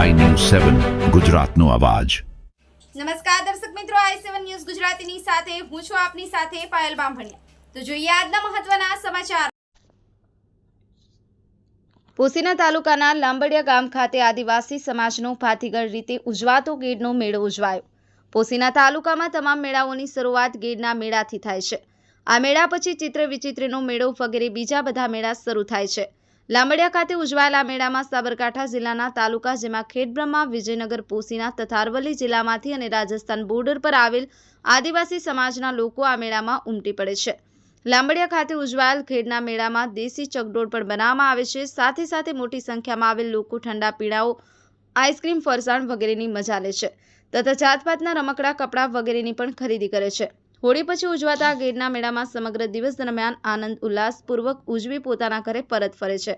સેવન ગુજરાતનો અવાજ. નમસ્કાર દર્શક મિત્રો આઈ સેવન ન્યૂઝ ગુજરાતીની સાથે હું છું આપની સાથે પાયલ બામભણિયા. તો જોઈએ આજના મહત્વના સમાચાર. પોસીના તાલુકાના લાંબડિયા ગામ ખાતે આદિવાસી સમાજનો ભાતીગળ રીતે ઉજવાતો ગેડનો મેળો ઉજવાયો. પોસીના તાલુકામાં તમામ મેળાઓની શરૂઆત ગેડના મેળાથી થાય છે. આ મેળા પછી ચિત્ર વિચિત્રનો મેળો વગેરે બીજા બધા મેળા શરૂ થાય છે. લાંબડિયા ખાતે ઉજવાયેલા મેળામાં સાબરકાંઠા જિલ્લાના તાલુકા, જેમાં ખેડબ્રહ્મા, વિજયનગર, પોસીના તથા અરવલ્લી જિલ્લામાંથી અને રાજસ્થાન બોર્ડર પર આવેલ આદિવાસી સમાજના લોકો આ મેળામાં ઉમટી પડે છે. લાંબડિયા ખાતે ઉજવાયેલ ખેડના મેળામાં દેશી ચકડોળ પણ બનાવવામાં આવે છે. સાથે સાથે મોટી સંખ્યામાં આવેલ લોકો ઠંડા પીણાઓ, આઈસ્ક્રીમ, ફરસાણ વગેરેની મજા લે છે તથા જાતપાતના રમકડા, કપડાં વગેરેની પણ ખરીદી કરે છે. હોળી પછી ઉજવાતા ગીરના મેળામાં સમગ્ર દિવસ દરમિયાન આનંદ ઉલ્લાસપૂર્વક ઉજવી પોતાના ઘરે પરત ફરે છે.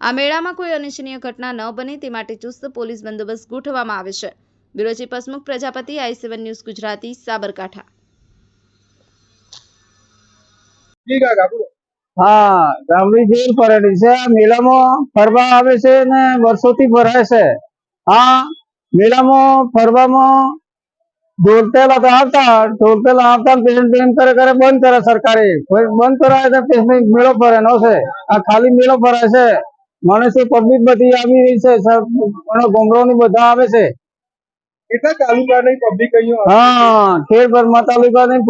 આ મેળામાં કોઈ અનિચ્છનીય ઘટના ન બને તે માટે ચુસ્ત પોલીસ બંદોબસ્ત ગોઠવવામાં આવે છે. Bureau chief Hasmukh Prajapati I seven news Gujarati Sabarkantha. હા ગામડી જેલ ફરેલી છે. મેળામાં ફરવા આવે છે ને વર્ષોથી ફરાય છે. આ મેળામાં ફરવામાં ઢોલતેલા તો આવતા ઢોલતેલા આવતા પેશન્ટ પેન કરે કરે બંધ કરે સરકારે. બંધ કરાય તો પેશન્ટ મેળો ફરે નો છે. આ ખાલી મેળો ફરાય છે. માણસો પબ્લિક બધી આવી રહી છે ગોમરો ની બધા આવે છે. કેટલા પબ્લિક હા તાલુકા ની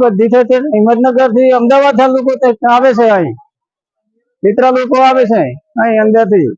બધી છે હિંમતનગરથી અમદાવાદ લોકો તે આવે છે અહીં. મિત્ર લોકો આવે છે અહીં અંદરથી